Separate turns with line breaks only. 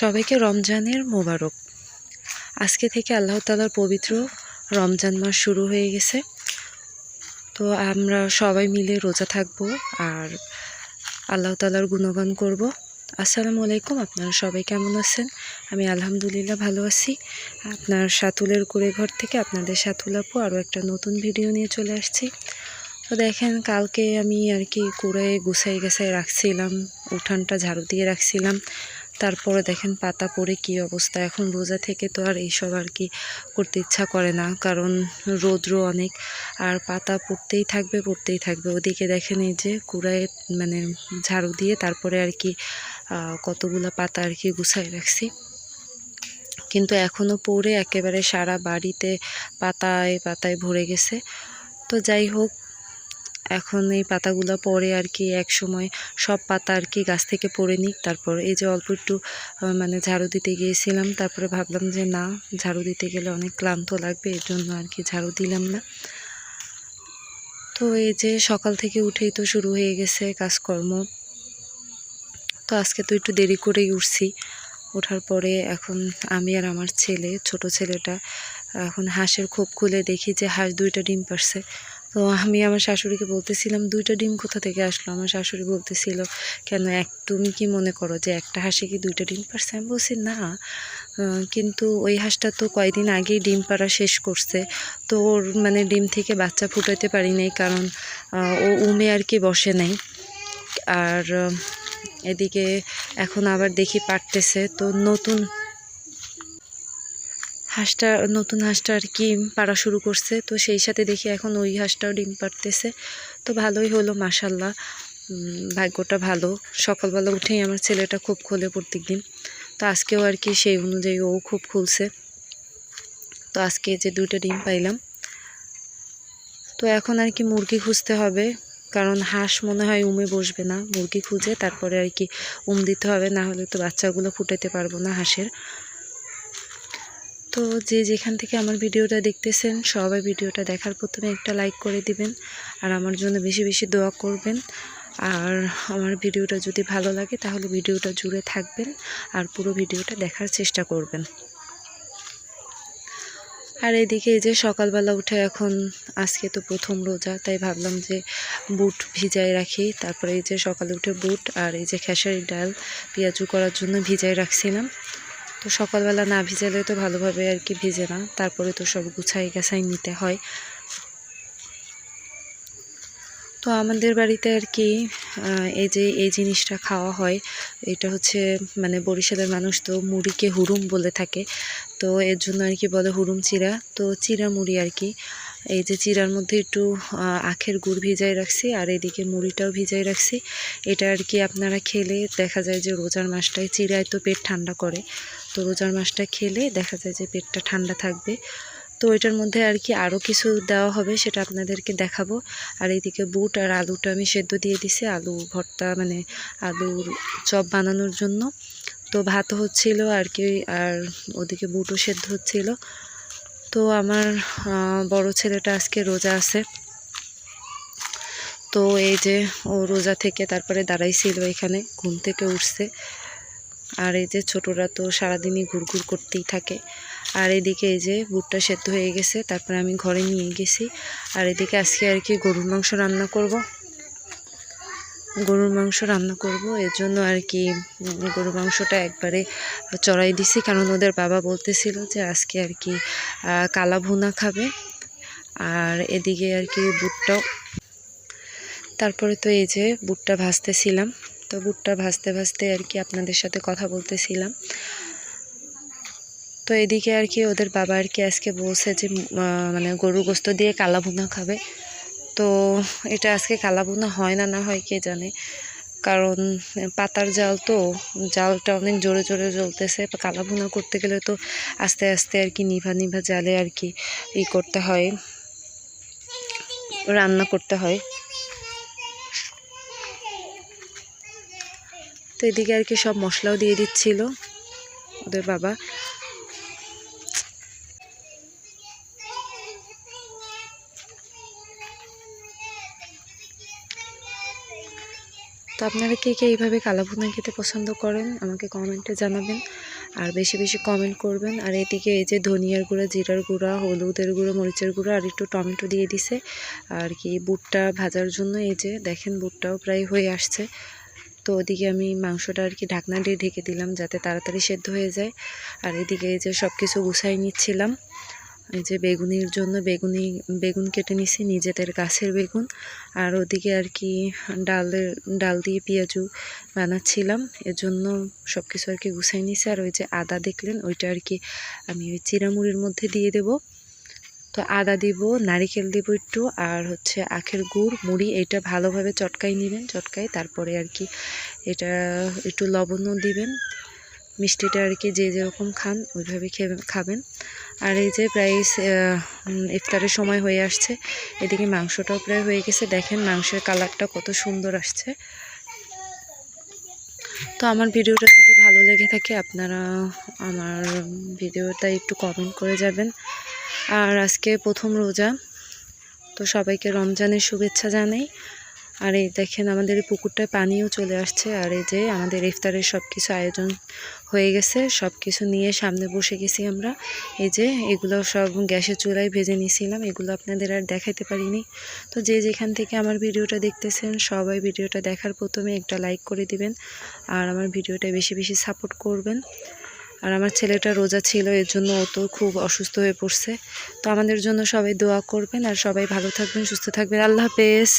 সবাইকে রমজানের মোবারক। আজকে থেকে আল্লাহ তালার পবিত্র রমজান মাস শুরু হয়ে গেছে। তো আমরা সবাই মিলে রোজা থাকব আর আল্লাহ তালার গুণগান করব। আসসালামু আলাইকুম, আপনারা সবাই কেমন আছেন? আমি আলহামদুলিল্লাহ ভালো আছি। আপনার সাতুলের ঘর থেকে আপনাদের সাতুল আপু আরও একটা নতুন ভিডিও নিয়ে চলে আসছি। তো দেখেন, কালকে আমি আর কি কুড়ে গুছাই গেছাই রাখছিলাম, উঠানটা ঝাড়ু দিয়ে রাখছিলাম। তারপরে দেখেন পাতা পড়ে কি অবস্থা। এখন রোজা থেকে তো আর এইসব আর কি করতে ইচ্ছা করে না, কারণ রৌদ্র অনেক। আর পাতা পড়তেই থাকবে পড়তেই থাকবে। ওদিকে দেখেন এই যে কুড়ায় মানে ঝাড়ু দিয়ে তারপরে আর কি কতগুলো পাতা আর কি গুছাই রাখছি। কিন্তু এখনও পড়ে একেবারে সারা বাড়িতে পাতায় পাতায় ভরে গেছে। তো যাই হোক এখন এই পাতাগুলো পরে আর কি এক সময় সব পাতা আর কি গাছ থেকে পড়ে নিক। তারপর এই যে অল্প একটু মানে ঝাড়ু দিতে গিয়েছিলাম, তারপরে ভাবলাম যে না, ঝাড়ু দিতে গেলে অনেক ক্লান্ত লাগবে এর জন্য আর কি ঝাড়ু দিলাম না। তো এই যে সকাল থেকে উঠেই তো শুরু হয়ে গেছে কাজকর্ম। তো আজকে তো একটু দেরি করেই উঠছি। ওঠার পরে এখন আমি আর আমার ছেলে, ছোট ছেলেটা, এখন হাঁসের খোপ খুলে দেখি যে হাঁস দুইটা ডিম পারছে তো আমি আমার শাশুড়িকে বলতেছিলাম, দুইটা ডিম কোথা থেকে আসলো? আমার শাশুড়ি বলতেছিল, কেন, এক তুমি কি মনে করো যে একটা হাঁসে কি দুইটা ডিম পারছে? আমি বলছি, না কিন্তু ওই হাঁসটা তো কয়দিন আগেই ডিম পাড়া শেষ করছে। তো ওর মানে ডিম থেকে বাচ্চা ফুটাতে পারি নাই কারণ ও উমে আর কি বসে নাই। আর, এদিকে এখন আবার দেখি পারতেছে। তো নতুন হাঁসটা, নতুন হাঁসটা আর কি পাড়া শুরু করছে। তো সেই সাথে দেখি এখন ওই হাঁসটাও ডিম পারতেছে তো ভালোই হলো মাসাল্লাহ ভাগ্যটা ভালো। সকালবেলা উঠেই আমার ছেলেটা খুব খোলে প্রত্যেক দিন তো আজকেও আর কি সেই অনুযায়ী ও খুব খুলছে। তো আজকে যে দুইটা ডিম পাইলাম। তো এখন আর কি মুরগি খুঁজতে হবে। কারণ হাঁস মনে হয় উমে বসবে না। মুরগি খুঁজে, তারপরে আর কি উম দিতে হবে। না হলে তো বাচ্চাগুলো ফুটাতে পারব না হাঁসের। তো যে যেখান থেকে আমার ভিডিওটা দেখতেছেন, সবাই ভিডিওটা দেখার প্রথমে একটা লাইক করে দিবেন আর আমার জন্য বেশি বেশি দোয়া করবেন। আর আমার ভিডিওটা যদি ভালো লাগে, তাহলে ভিডিওটা জুড়ে থাকবেন আর পুরো ভিডিওটা দেখার চেষ্টা করবেন। আর এদিকে এই যে সকালবেলা উঠে এখন, আজকে তো প্রথম রোজা, তাই ভাবলাম যে বুট ভিজাই রাখি। তারপরে এই যে সকালে উঠে বুট আর এই যে খেসারির ডাল পেঁয়াজু করার জন্য ভিজাই রাখছিলাম। তো সকালবেলা না ভিজালে তো ভালোভাবে আর কি ভিজে না, তারপরে তো সব গুছাই গাছাই নিতে হয়। তো আমাদের বাড়িতে আর কি এই যে এই জিনিসটা খাওয়া হয়, এটা হচ্ছে মানে বরিশালের মানুষ তো মুড়িকে হুরুম বলে থাকে। তো এর জন্য আর কি বলে হুরুম চিরা তো চিরা মুড়ি আর কি। এই যে চিরার মধ্যে একটু আখের গুড় ভিজাই রাখছি আর এদিকে মুড়িটাও ভিজাই রাখছি। এটা আর কি আপনারা খেলে দেখা যায় যে রোজার মাসটায় চিরায় তো পেট ঠান্ডা করে। তো রোজার মাসটা খেলে দেখা যায় যে পেটটা ঠান্ডা থাকবে। তো এটার মধ্যে আর কি আরও কিছু দেওয়া হবে সেটা আপনাদেরকে দেখাবো। আর এইদিকে বুট আর আলুটা আমি সেদ্ধ দিয়ে দিছি, আলু ভর্তা মানে আলুর চপ বানানোর জন্য। তো ভাত হচ্ছিল আর কি, আর ওদিকে বুটও সেদ্ধ হচ্ছিল। তো আমার বড় ছেলেটা আজকে রোজা আছে। তো এই যে ও রোজা থেকে তারপরে দাঁড়াইছিল এখানে, ঘুম থেকে উঠছে। আর এই যে ছোটরা তো সারাদিনই ঘুরঘুর করতেই থাকে। আর এদিকে এই যে বুটটা সেদ্ধ হয়ে গেছে, তারপরে আমি ঘরে নিয়ে গেছি। আর এদিকে আজকে আর কি গরুর মাংস রান্না করব। গরুর মাংস রান্না করব, এর জন্য আর কি গরুর মাংসটা একবারে চড়াই দিছি, কারণ ওদের বাবা বলতেছিল যে আজকে আর কি কালা ভুনা খাবে। আর এদিকে আর কি বুটটাও। তারপরে তো এই যে বুটটা ভাজতেছিলাম। তো বুটটা ভাজতে ভাজতে আর কি আপনাদের সাথে কথা বলতেছিলাম। তো এদিকে আর কি ওদের বাবা আর কি আজকে বলছে যে মানে গরু গোস্ত দিয়ে কালা ভুনা খাবে। তো এটা আজকে কালা ভুনা হয় না না হয় কে জানে। কারণ পাতার জাল তো, জালটা অনেক জোরে জোরে জ্বলতেছে। কালা ভুনা করতে গেলে তো আস্তে আস্তে আর কি নিভা নিভা জালে আর কি ই করতে হয়, রান্না করতে হয়। তো এদিকে আর কি সব মশলাও দিয়ে দিচ্ছিল। ওদের বাবা। তো আপনারা কে কে এইভাবে কালাভুনা খেতে পছন্দ করেন, আমাকে কমেন্টে জানাবেন। আর বেশি বেশি কমেন্ট করবেন। আর এদিকে এই যে ধনিয়ার গুঁড়া, জিরার গুঁড়া, হলুদের গুঁড়ো, মরিচের গুঁড়ো, আর একটু টমেটো দিয়ে দিছে। আর কি বুটটা ভাজার জন্য এই যে দেখেন, বুটটাও প্রায় হয়ে আসছে। তো ওদিকে আমি মাংসটা আর কি ঢাকনা দিয়ে ঢেকে দিলাম যাতে তাড়াতাড়ি সেদ্ধ হয়ে যায়। আর এদিকে এই যে সব কিছু গুছাই নিচ্ছিলাম। এই যে বেগুনির জন্য বেগুনি, বেগুন কেটে নিছি, নিজেদের গাছের বেগুন। আর ওদিকে আর কি ডালের, ডাল দিয়ে পেঁয়াজু বানাচ্ছিলাম। এর জন্য সব কিছু আর কি গুছাই নিছি। আর ওই যে আদা দেখলেন, ওইটা আর কি আমি ওই চিরামুড়ির মধ্যে দিয়ে দেব। তো আদা দিব, নারিকেল দিব একটু, আর হচ্ছে আখের গুড়, মুড়ি, এটা ভালোভাবে চটকাই নেবেন চটকাই তারপরে আর কি এটা একটু লবণও দিবেন। মিষ্টিটা আর কি যে যেরকম খান, ওইভাবে খাবেন। আর এই যে প্রায় ইফতারের সময় হয়ে আসছে, এদিকে মাংসটাও প্রায় হয়ে গেছে। দেখেন মাংসের কালারটা কত সুন্দর আসছে। তো আমার ভিডিওটা যদি ভালো লেগে থাকে, আপনারা আমার ভিডিওটা একটু কমেন্ট করে যাবেন। আর আজকে প্রথম রোজা, তো সবাইকে রমজানের শুভেচ্ছা জানাই। আর এই দেখেন আমাদের এই পুকুরটায় পানিও চলে আসছে, আর এই যে আমাদের ইফতারের সব কিছু আয়োজন হয়ে গেছে সব কিছু নিয়ে সামনে বসে গেছি আমরা। এই যে এগুলো সব গ্যাসের চুলায় ভেজে নিয়েছিলাম, এগুলো আপনাদের আর দেখাইতে পারিনি। তো যে যেখান থেকে আমার ভিডিওটা দেখতেছেন, সবাই ভিডিওটা দেখার প্রথমে একটা লাইক করে দিবেন, আর আমার ভিডিওটা বেশি বেশি সাপোর্ট করবেন। আর আমার ছেলেটা রোজা ছিল, এর জন্য ও তো খুব অসুস্থ হয়ে পড়ছে। তো আমাদের জন্য সবাই দোয়া করবেন, আর সবাই ভালো থাকবেন, সুস্থ থাকবেন। আল্লাহ হাফেজ।